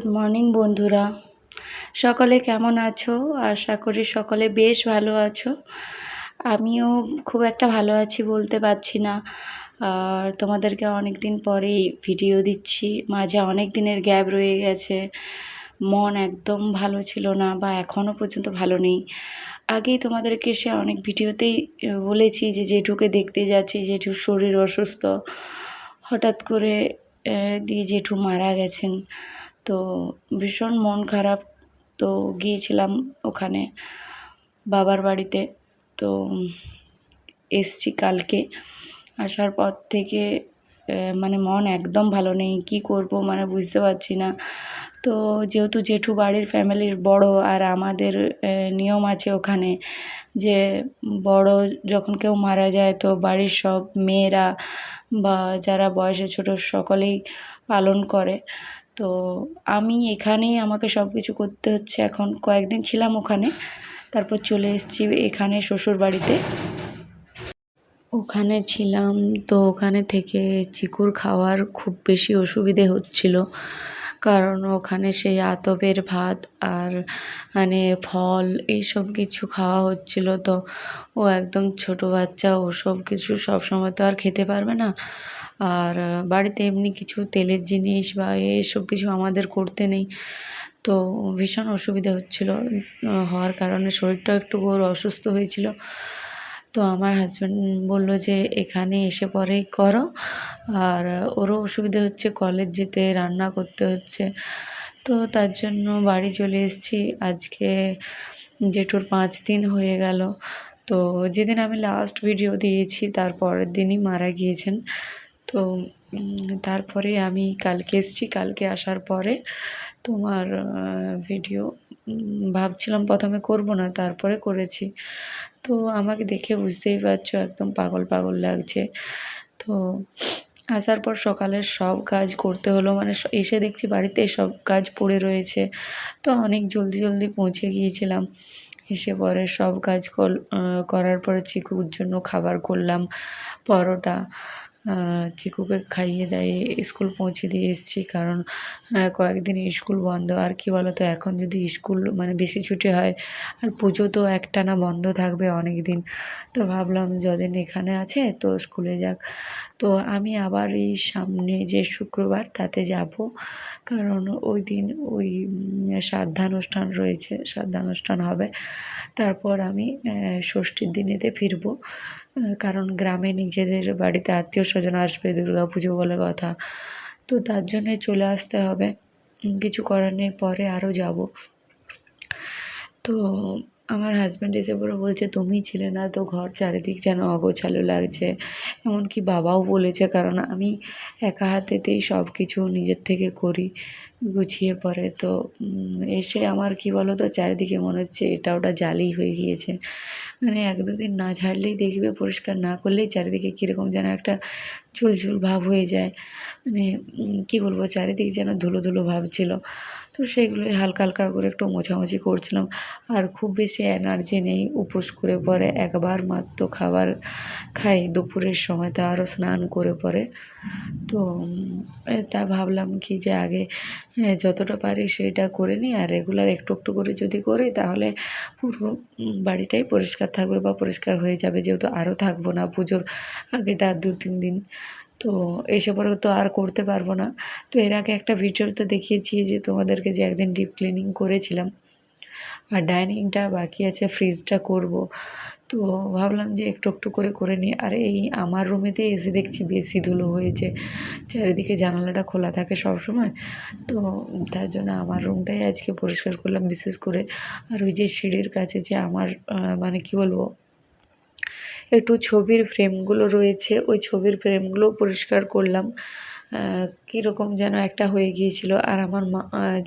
Good morning বন্ধুরা। সকলে কেমন আছো? আশা করি সকলে বেশ ভালো আছো। আমিও খুব একটা ভালো আছি বলতে পারছি না। আর তোমাদেরকে অনেক দিন পরেই ভিডিও দিচ্ছি। মাঝে অনেক দিনের গ্যাপ রয়ে গেছে। মন একদম ভালো ছিল না বা এখনও পর্যন্ত ভালো নেই। আগেই তোমাদেরকে সে অনেক ভিডিওতেই বলেছি যে জেঠুকে দেখতে যাচ্ছি। জেঠুর শরীর অসুস্থ। হঠাৎ করে দিয়ে জেঠু মারা গেছেন। তো ভীষণ মন খারাপ তো গিয়েছিলাম ওখানে বাবার বাড়িতে। তো এসছি কালকে। আসার পর থেকে মানে মন একদম ভালো নেই, কি করব মানে বুঝতে পারছি না। তো যেহেতু জেঠু বাড়ির ফ্যামিলির বড় আর আমাদের নিয়ম আছে ওখানে যে বড় যখন কেউ মারা যায় তো বাড়ির সব মেয়েরা বা যারা বয়সে ছোট সকলেই পালন করে। তো আমি এখানেই আমাকে সব কিছু করতে হচ্ছে। এখন কয়েকদিন ছিলাম ওখানে, তারপর চলে এসেছি এখানে শ্বশুর বাড়িতে ওখানে ছিলাম তো ওখানে থেকে চিকুর খাওয়ার খুব বেশি অসুবিধে হচ্ছিল। কারণ ওখানে সেই আতপের ভাত আর মানে ফল এইসব কিছু খাওয়া হচ্ছিল। তো ও একদম ছোট বাচ্চা ওসব কিছু সবসময় তো আর খেতে পারবে না। আর বাড়িতে এমনি কিছু তেলের জিনিস বা এসব কিছু আমাদের করতে নেই। তো ভীষণ অসুবিধা হচ্ছিল। হওয়ার কারণে শরীরটাও একটু ওর অসুস্থ হয়েছিল। তো আমার হাজব্যান্ড বলল যে, এখানে এসে পরেই করো। আর ওরও অসুবিধা হচ্ছে কলেজ যেতে, রান্না করতে হচ্ছে। তো তার জন্য বাড়ি চলে এসেছি। আজকে জেঠুর পাঁচ দিন হয়ে গেল। তো যেদিন আমি লাস্ট ভিডিও দিয়েছি, তার পরের দিনই মারা গিয়েছেন। তো তারপরে আমি কালকে এসেছি। কালকে আসার পরে তোমার ভিডিও ভাবছিলাম প্রথমে করব না, তারপরে করেছি। তো আমাকে দেখে বুঝতেই পারছ, একদম পাগল পাগল লাগছে। তো আসার পর সকালের সব কাজ করতে হলো মানে এসে দেখছি বাড়িতে সব কাজ পড়ে রয়েছে। তো অনেক জলদি জলদি পৌঁছে গিয়েছিলাম। এসে পরে সব কাজ কর করার পরে চিকুর জন্য খাবার করলাম, পরোটা। চিকুকে খাইয়ে দাইয়ে স্কুল পৌঁছে দিয়ে এসেছি কারণ কয়েকদিন স্কুল বন্ধ। আর কি বলো তো এখন যদি স্কুল মানে বেশি ছুটি হয়, আর পুজো তো একটানা বন্ধ থাকবে অনেক দিন তো ভাবলাম যদিন এখানে আছে, তো স্কুলে যাক। তো আমি আবার এই সামনে যে শুক্রবার, তাতে যাব। কারণ ওই দিন ওই শ্রাদ্ধানুষ্ঠান রয়েছে শ্রাদ্ধানুষ্ঠান হবে। তারপর আমি ষষ্ঠীর দিনেতে ফিরবো। কারণ গ্রামে নিজেদের বাড়িতে আত্মীয় স্বজন আসবে দুর্গা পুজো বলে কথা। তো তার জন্যে চলে আসতে হবে। কিছু করার নেই, পরে আরও যাব। তো আমার হাজব্যান্ড এসে পরে বলছে, তুমি ছিলে না তো ঘর চারিদিক যেন অগোছালো লাগছে। এমনকি বাবাও বলেছে, কারণ আমি একা হাতেতেই সব কিছু নিজের থেকে করি, গুছিয়ে পরে। তো এসে আমার কি বলো তো চারিদিকে মনে হচ্ছে এটা ওটা জালি হয়ে গিয়েছে। মানে এক দুদিন না ঝাড়লেই দেখবে, পরিষ্কার না করলেই চারিদিকে কীরকম যেন একটা ঝুলঝুল ভাব হয়ে যায়। মানে কি বলব, চারিদিক যেন ধুলো ধুলো ভাব ছিল। তো সেগুলোই হালকা হালকা করে একটু মোছামুছি করছিলাম। আর খুব বেশি এনার্জি নেই, উপোস করে পরে একবার মাত্র খাবার খাই, দুপুরের সময় তা আরও স্নান করে পরে। তো তা ভাবলাম কি যে আগে যতটা পারি সেটা করে নিই। আর রেগুলার একটু একটু করে যদি করি তাহলে পুরো বাড়িটাই পরিষ্কার থাকবে বা পরিষ্কার হয়ে যাবে। যেহেতু আরও থাকব না পুজোর আগেটা দু তিন দিন। তো এসে পরেও তো আর করতে পারব না। তো এর আগে একটা ভিডিওতে দেখিয়েছি যে তোমাদেরকে যে একদিন ডিপ ক্লিনিং করেছিলাম, আর ডাইনিংটা বাকি আছে ফ্রিজটা করব। তো ভাবলাম যে একটু একটু করে করে নিই। আর এই আমার রুমেতে এসে দেখছি বেশি ধুলো হয়েছে। চারিদিকে জানালাটা খোলা থাকে সব সময় তো তার জন্য আমার রুমটাই আজকে পরিষ্কার করলাম বিশেষ করে। আর ওই যে সিঁড়ির কাছে যে আমার মানে কি বলব একটু ছবির ফ্রেমগুলো রয়েছে, ওই ছবির ফ্রেমগুলো পরিষ্কার করলাম। কীরকম যেন একটা হয়ে গিয়েছিল। আর আমার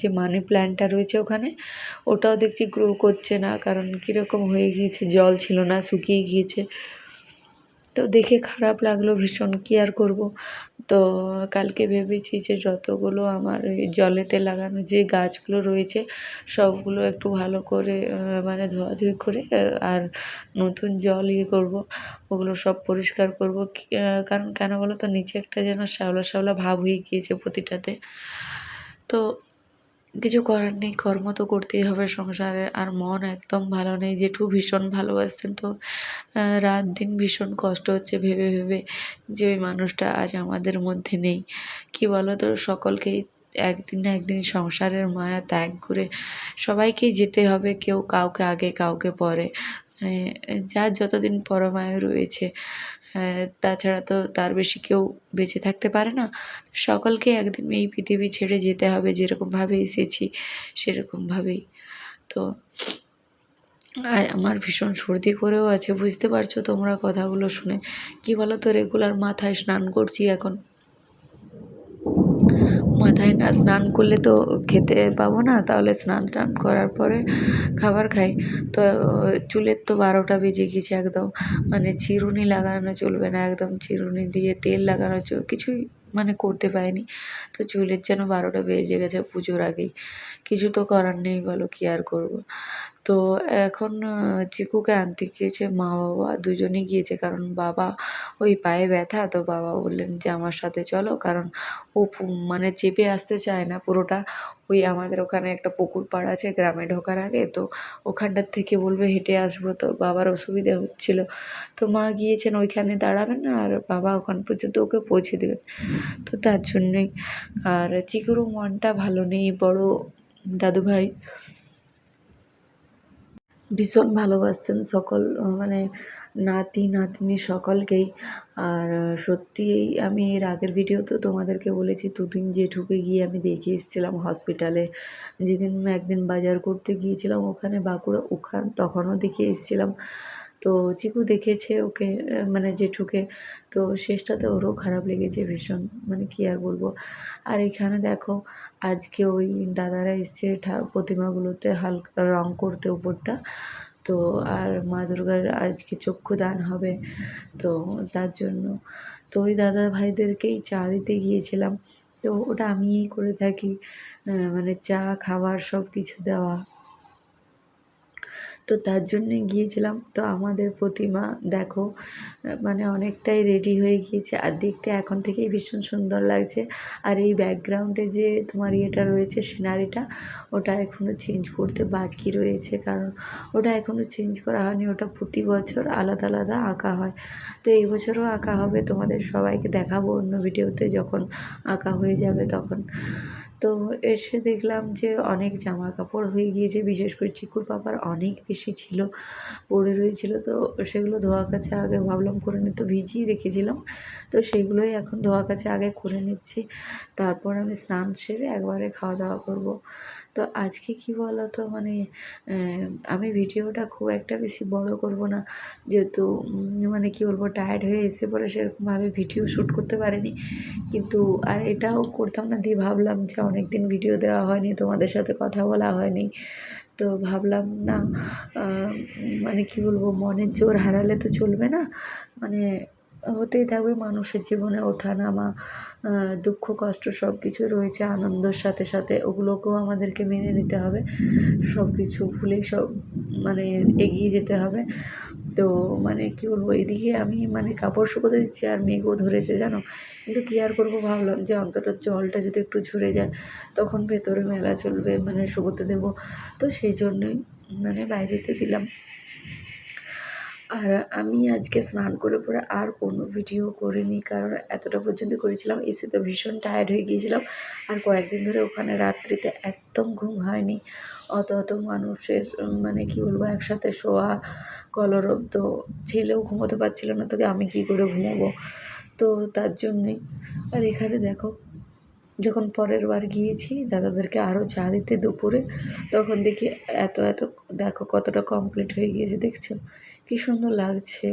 যে মানি প্ল্যান্টটা রয়েছে ওখানে, ওটাও দেখছি গ্রো করছে না, কারণ কীরকম হয়ে গিয়েছে, জল ছিল না, শুকিয়ে গিয়েছে। তো দেখে খারাপ লাগল, ভীষণ কি আর করব? তো কালকে ভেবেছি যে যতগুলো আমার ওই জলেতে লাগানো যে গাছগুলো রয়েছে, সবগুলো একটু ভালো করে মানে ধোয়াধুয়ি করে আর নতুন জল ইয়ে করব, ওগুলো সব পরিষ্কার করব। কারণ কেন বলো তো নিচে একটা যেন শ্যাওলা শ্যাওলা ভাব হয়ে গিয়েছে প্রতিটাতে। তো কিছু করার নেই, কর্ম তো করতেই হবে সংসারে। আর মন একদম ভালো নেই, জেঠু ভীষণ ভালোবাসতেন তো। রাত দিন ভীষণ কষ্ট হচ্ছে ভেবে ভেবে যে ওই মানুষটা আজ আমাদের মধ্যে নেই। কি বলো তো সকলকেই একদিন না একদিন সংসারের মায়া ত্যাগ করে সবাইকেই যেতে হবে, কেউ কাউকে আগে, কাউকে পরে। যার যতদিন পরমায়ু রয়েছে তাছাড়া তো তার বেশি কেউ বেঁচে থাকতে পারে না। সকলকে একদিন এই পৃথিবী ছেড়ে যেতে হবে, যেরকমভাবে এসেছি সেরকমভাবেই। তো আমার ভীষণ সর্দি করেও আছে, বুঝতে পারছ তোমরা কথাগুলো শুনে। কি বলো তো রেগুলার মাথায় স্নান করছি এখন। মাথায় না স্নান করলে তো খেতে পাবো না, তাহলে স্নান টান করার পরে খাবার খাই। তো চুলের তো বারোটা বেজে গেছে একদম মানে চিরুনি লাগানো চলবে না, একদম চিরুনি দিয়ে তেল লাগানো চল কিছুই মানে করতে পারিনি। তো চুলের যেন বারোটা বেজে গেছে পুজোর আগেই, কিছু তো করার নেই বলো, কী আর করব? তো এখন চিকুকে আনতে গিয়েছে, মা বাবা দুজনে গিয়েছে। কারণ বাবা ওই পায়ে ব্যথা, তো বাবা বললেন যে, আমার সাথে চলো। কারণ ও মানে চেপে আসতে চায় না পুরোটা। ওই আমাদের ওখানে একটা পুকুর পাড় আছে, গ্রামে ঢোকার আগে। তো ওখানটার থেকে বলবে, হেঁটে আসব। তো বাবার অসুবিধা হচ্ছিল। তো মা গিয়েছেন, ওইখানে দাঁড়াবেন আর বাবা ওখান পর্যন্ত ওকে পৌঁছে দেবেন। তো তার জন্যই। আর চিকুরও মনটা ভালো নেই, বড় দাদুভাই। ভীষণ ভালোবাসতেন সকল মানে নাতি, নাতনি সকলকেই। আর সত্যিই আমি এর আগের ভিডিওতেও তোমাদেরকে বলেছি, দুদিন জেঠুকে গিয়ে আমি দেখে এসেছিলাম হসপিটালে যেদিন একদিন বাজার করতে গিয়েছিলাম ওখানে বাঁকুড়া, ওখান তখনও দেখে এসেছিলাম। তো চিকু দেখেছে ওকে মানে জেঠুকে। তো শেষটাতে ওরও খারাপ লেগেছে ভীষণ মানে কী আর বলব। আর এখানে দেখো, আজকে ওই দাদারা এসছে প্রতিমাগুলোতে হালকা রং করতে উপরটা। তো আর মা দুর্গার আজকে চক্ষুদান হবে, তো তার জন্য। তো ওই দাদা ভাইদেরকেই চা দিতে গিয়েছিলাম। তো ওটা আমিই করে থাকি মানে চা, খাবার সব কিছু দেওয়া। তো তার জন্যে গিয়েছিলাম। তো আমাদের প্রতিমা, দেখো মানে অনেকটাই রেডি হয়ে গিয়েছে। আর দেখতে এখন থেকেই ভীষণ সুন্দর লাগছে। আর এই ব্যাকগ্রাউন্ডে যে তোমার ইয়েটা রয়েছে সিনারিটা ওটা এখনও চেঞ্জ করতে বাকি রয়েছে। কারণ ওটা এখনও চেঞ্জ করা হয়নি। ওটা প্রতি বছর আলাদা আলাদা আঁকা হয়। তো এই বছরও আঁকা হবে। তোমাদের সবাইকে দেখাবো অন্য ভিডিওতে যখন আঁকা হয়ে যাবে তখন। তো এসে দেখলাম যে অনেক জামা কাপড় হয়ে গিয়েছে, বিশেষ করে চিকুর পাপার অনেক বেশি ছিল পড়ে রয়েছিল। তো সেগুলো ধোয়া কাছে আগে ভাবলাম করে নিতে ভিজিয়ে রেখেছিলাম। তো সেগুলোই এখন ধোয়া কাছে আগে করে নিচ্ছি। তারপর আমি স্নান সেরে একবারে খাওয়া দাওয়া করব। তো আজকে কি বলো তো মানে আমি ভিডিওটা খুব একটা বেশি বড় করব না। যেহেতু মানে কি বলব টায়ার্ড হয়ে এসে পরে সেরকমভাবে ভিডিও শ্যুট করতে পারিনি। কিন্তু, আর এটাও করতাম না, দিয়ে ভাবলাম যে অনেক দিন ভিডিও দেওয়া হয়নি, তোমাদের সাথে কথা বলা হয়নি। তো ভাবলাম, না মানে কি বলব, মনের জোর হারালে তো চলবে না। মানে হতেই থাকবে মানুষের জীবনে ওঠা, নামা দুঃখ, কষ্ট সব কিছু রয়েছে, আনন্দের সাথে সাথে ওগুলোকেও আমাদেরকে মেনে নিতে হবে। সব কিছু ভুলেই সব মানে এগিয়ে যেতে হবে। তো মানে কী বলব, এদিকে আমি মানে কাপড় শুকোতে দিচ্ছি আর মেঘও ধরেছে, জানো? কিন্তু কী আর করব ভাবলাম যে অন্তত জলটা যদি একটু ঝরে যায়, তখন ভেতরে মেলা চলবে মানে শুকোতে দেবো। তো সেই জন্যই মানে বাইরেতে দিলাম। আর আমি আজকে স্নান করে পরে আর কোনো ভিডিও করিনি, কারণ এতটা পর্যন্ত করেছিলাম এসে তো ভীষণ টায়ার্ড হয়ে গিয়েছিলাম। আর কয়েকদিন ধরে ওখানে রাত্রিতে একদম ঘুম হয়নি। অত অত মানুষের মানে কি বলব, একসাথে শোয়া কলরব তো ছেলেও ঘুমোতে পারছিল না, তোকে আমি কী করে ঘুমোবো? তো তার জন্যই। আর এখানে দেখো, যখন পরের বার গিয়েছি, দাদাদেরকে আরও চা দিতে দুপুরে, তখন দেখি এত এত, দেখো কতটা কমপ্লিট হয়ে গিয়েছে, দেখছ? কী সুন্দর লাগছে।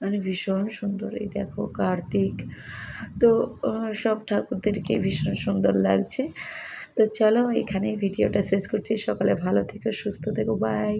মানে ভীষণ সুন্দর। এই দেখো কার্তিক। তো সব ঠাকুরদেরকে ভীষণ সুন্দর লাগছে। তো চলো এখানেই ভিডিওটা শেষ করছি। সকালে ভালো থেকো, সুস্থ থেকো। বাই